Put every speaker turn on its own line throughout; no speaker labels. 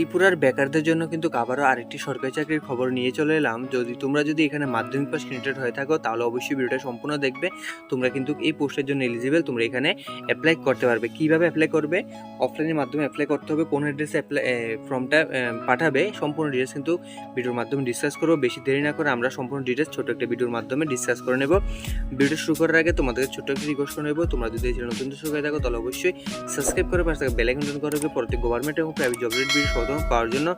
ত্রিপুরার বেকারদের জন্য কিন্তু আবারও আরেকটি সরকারি চাকরির খবর নিয়ে চলে এলাম। যদি তোমরা যদি এখানে মাধ্যমিক পাস ক্যান্ডিডেট হয়ে থাকো, তাহলে অবশ্যই ভিডিওটা সম্পূর্ণ দেখবে। তোমরা কিন্তু এই পোস্টের জন্য এলিজিবল তোমরা এখানে অ্যাপ্লাই করতে পারবে। কীভাবে অ্যাপ্লাই করবে? অফলাইনের মাধ্যমে অ্যাপ্লাই করতে হবে, কোন অ্যাড্রেসে অ্যাপ্লাই ফর্মটা পাঠাবে, সম্পূর্ণ ডিটেলস কিন্তু ভিডিওর মাধ্যমে ডিসকাস করব। বেশি দেরি না করে আমরা সম্পূর্ণ ডিটেলস ছোট একটা ভিডিওর মাধ্যমে ডিসকাস করে নেব। ভিডিও শুরু করার আগে তোমাদের ছোট্ট একটা রিকোয়েস্ট করে নেব। তোমরা যদি নতুন দর্শক হয়ে থাকো, তাহলে অবশ্যই সাবস্ক্রাইব করে পাশে বেল আইকন করে প্রত্যেক গভর্নমেন্ট এবং প্রাইভেট জব রেট ভিডিও সদম পাওয়ার জন্য।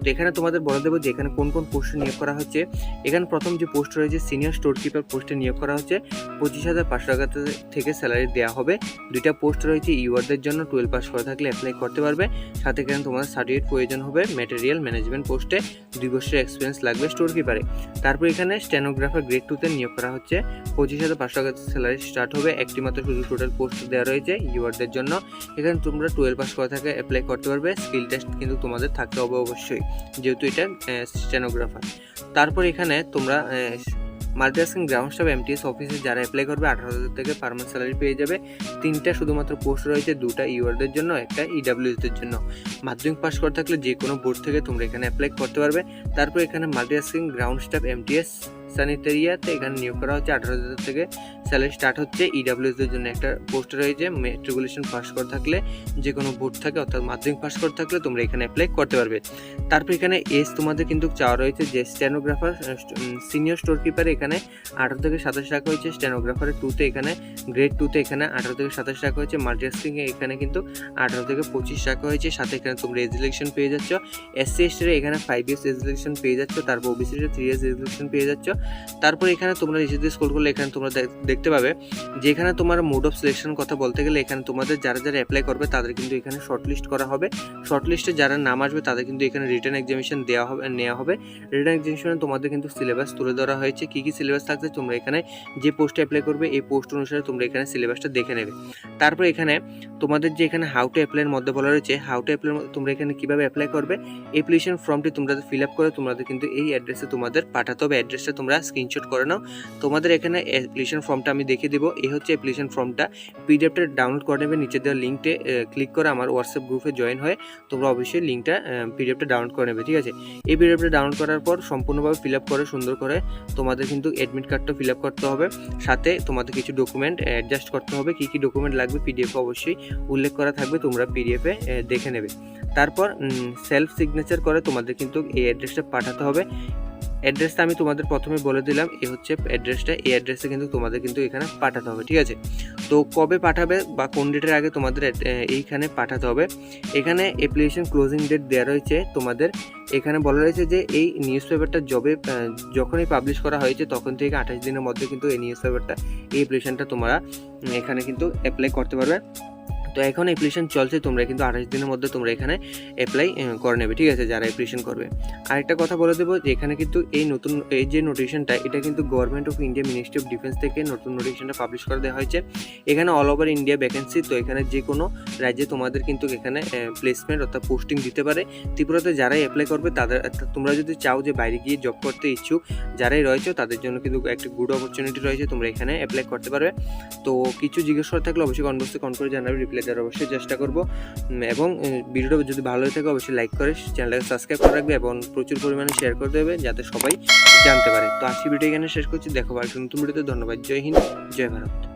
তো এখানে তোমাদের বলে দেবো যে এখানে কোন কোন পোস্টে নিয়োগ করা হচ্ছে। এখানে প্রথম যে পোস্ট রয়েছে সিনিয়র স্টোর কিপার পোস্টে নিয়োগ করা হচ্ছে। পঁচিশ হাজার পাঁচশো টাকা থেকে স্যালারি দেওয়া হবে। দুইটা পোস্ট রয়েছে ইউয়ারদের জন্য টুয়েলভ পাস করা থাকলে অ্যাপ্লাই করতে পারবে। সাথে এখানে তোমাদের সার্টিফিকেট প্রয়োজন হবে ম্যাটেরিয়াল ম্যানেজমেন্ট পোস্টে দুই বছরের এক্সপিরিয়েন্স লাগবে স্টোর কিপারে তারপর এখানে স্টেনোগ্রাফার গ্রেড টুতে নিয়োগ করা হচ্ছে। পঁচিশ হাজার পাঁচশো টাকা স্যালারি স্টার্ট হবে। একটি মাত্র শুধু টোটাল পোস্ট দেওয়া রয়েছে ইউয়ারদের জন্য। এখানে তোমরা টুয়েলভ পাস করা থাকে অ্যাপ্লাই করতে পারবে। স্কিল টেস্ট কিন্তু তোমাদের থাকতে হবে অবশ্যই, যেহেতু এটা স্টেনোগ্রাফার তারপর এখানে তোমরা মাল্টিটাস্কিং গ্রাউন্ড স্টাফ এমটিএস অফিসে যারা অ্যাপ্লাই করবে, আঠারো হাজার থেকে পারমানেন্ট স্যালারি পেয়ে যাবে। তিনটা শুধুমাত্র পোস্ট রয়েছে, দুটা ইউআরদের জন্য, একটা ইডাব্লিউএসদের জন্য। মাধ্যমিক পাস করে থাকলে যে কোনো বোর্ড থেকে তোমরা এখানে অ্যাপ্লাই করতে পারবে। তারপর এখানে মাল্টিটাস্কিং গ্রাউন্ড স্টাফ এমটিএস স্যানিটারিয়াতে এখানে নিয়োগ করা হচ্ছে, আঠারো হাজার থেকে স্যালারি স্টার্ট হচ্ছে ইডাব্লিউএসদের জন্য একটা পোস্ট রয়েছে মেট্রিকুলেশন পাস করে থাকলে যে কোনো বোর্ড থাকে, অর্থাৎ মাধ্যমিক পাস করে থাকলে তোমরা এখানে অ্যাপ্লাই করতে পারবে। তারপর এখানে এস তোমাদের কিন্তু চাওয়া রয়েছে, যে স্টেনোগ্রাফার সিনিয়র স্টোর কিপার এখানে আঠারো থেকে সাতাশ রাখা হয়েছে স্টেনোগ্রাফারের টুতে এখানে গ্রেড টুতে এখানে আঠারো থেকে সাতাশ রাখা হয়েছে মাল্টিটাস্কিং এখানে কিন্তু আঠারো থেকে পঁচিশ রাখা হয়েছে, সাথে এখানে তোমরা রেজুলেকশন পেয়ে যাচ্ছ। এসসি এসটির এখানে ফাইভ ইয়ার্স রেজুলেকশন পেয়ে যাচ্ছ, তারপর ওবিসির থ্রি ইয়ার্স রেজুলেকশন পেয়ে যাচ্ছ। তারপর এখানে তোমরা নিচে দিয়ে স্ক্রল করলে, এখানে তোমরা দেখ- দেখতে পাবে যে এখানে তোমার মোড অফ সিলেকশন কথা বলতে গেলে এখানে তোমাদের যারা যারা অ্যাপ্লাই করবে তাদের কিন্তু এখানে শর্ট লিস্ট করা হবে। শর্ট লিস্টে যারা নাম আসবে তাদের কিন্তু এখানে রিটার্ন এক্সামিশন দেওয়া হবে নেওয়া হবে। রিটার্ন এক্সামিশনে তোমাদের কিন্তু সিলেবাস তুলে ধরা হয়েছে। কী কী সিলেবাস থাকছে তোমরা এখানে যে পোস্টে অ্যাপ্লাই করবে এই পোস্ট অনুসারে তোমরা এখানে সিলেবাসটা দেখে নেবে। তারপর এখানে তোমাদের যে এখানে হাউ টু অ্যাপ্লাইয়ের মধ্যে বলা রয়েছে হাউ টু অ্যাপ্লাই তোমরা এখানে কীভাবে অ্যাপ্লাই করবে অ্যাপ্লিকেশন ফর্মটি তোমরা ফিল আপ করে তোমাদের কিন্তু এই অ্যাড্রেসে তোমাদের পাঠাতে হবে। অ্যাড্রেসটা তোমরা স্ক্রিনশট করে নাও। তোমাদের এখানে অ্যাপ্লিকেশন ফর্মটা আমি দেখিয়ে দেবো। এই হচ্ছে অ্যাপ্লিকেশন ফর্মটা পিডিএফটা ডাউনলোড করে নেবে, নিচে দেওয়া লিঙ্কটে ক্লিক করে আমার হোয়াটসঅ্যাপ গ্রুপে জয়েন হয়ে তোমরা অবশ্যই লিঙ্কটা পিডিএফটা ডাউনলোড করে নেবে, ঠিক আছে? এই পিডিএফটা ডাউনলোড করার পর সম্পূর্ণভাবে ফিল আপ করে, সুন্দর করে তোমাদের কিন্তু অ্যাডমিট কার্ডটা ফিল আপ করতে হবে। সাথে তোমাদের কিছু ডকুমেন্ট অ্যাডজাস্ট করতে হবে, কী কী ডকুমেন্ট লাগবে পিডিএফে অবশ্যই উল্লেখ করা থাকবে, তোমরা পিডিএফে দেখে নেবে। তারপর সেলফ সিগনেচার করে তোমাদের কিন্তু এই অ্যাড্রেসটা পাঠাতে হবে। অ্যাড্রেসটা আমি তোমাদের প্রথমে বলে দিলাম। এ হচ্ছে অ্যাড্রেসটা এই অ্যাড্রেসে কিন্তু তোমাদের কিন্তু এখানে পাঠাতে হবে, ঠিক আছে? তো কবে পাঠাবে বা কোন ডেটের আগে তোমাদের এইখানে পাঠাতে হবে? এখানে অ্যাপ্লিকেশন ক্লোজিং ডেট দেওয়া রয়েছে তোমাদের। এখানে বলা রয়েছে যে এই নিউজ পেপারটা জবে যখনই পাবলিশ করা হয়েছে তখন থেকে আঠাশ দিনের মধ্যে কিন্তু এই নিউজ পেপারটা এই অ্যাপ্লিকেশনটা তোমরা এখানে কিন্তু অ্যাপ্লাই করতে পারবে। তো এখন অ্যাপ্লিকেশন চলছে, তোমরা কিন্তু আঠাশ দিনের মধ্যে তোমরা এখানে অ্যাপ্লাই করে নেবে, ঠিক আছে, যারা অ্যাপ্লিকেশন করবে। আরেকটা কথা বলে দেবো যে, এখানে কিন্তু এই নতুন, এই যে নোটিফিকেশনটা এটা কিন্তু government of India ministry of defence থেকে নতুন নোটিফিকেশনটা পাবলিশ করে দেওয়া হয়েছে। এখানে অল ওভার ইন্ডিয়া ভ্যাকেন্সি তো এখানে যে কোনো রাজ্যে তোমাদের কিন্তু এখানে প্লেসমেন্ট অর্থাৎ পোস্টিং দিতে পারে। ত্রিপুরাতে যারাই অ্যাপ্লাই করবে, তাদের, তোমরা যদি চাও যে বাইরে গিয়ে জব করতে ইচ্ছুক, যারাই রয়েছে, তাদের জন্য কিন্তু একটা গুড অপরচুনিটি রয়েছে, তোমরা এখানে অ্যাপ্লাই করতে পারবে। তো কিছু জিজ্ঞেস করা থাকলে অবশ্যই কনভার্সে কন করে জানাবে রিপ্লাই দেওয়ার অবশ্যই চেষ্টা করব। এবং ভিডিওটা যদি ভালো থাকে, অবশ্যই লাইক করে, চ্যানেলটাকে সাবস্ক্রাইব করে রাখবে এবং প্রচুর পরিমাণে শেয়ার করে দেবে যাতে সবাই জানতে পারে। তো আজকে ভিডিও এখানে শেষ করছি। দেখো আর নতুন ভিডিওতে ধন্যবাদ। জয় হিন্দ, জয় ভারত।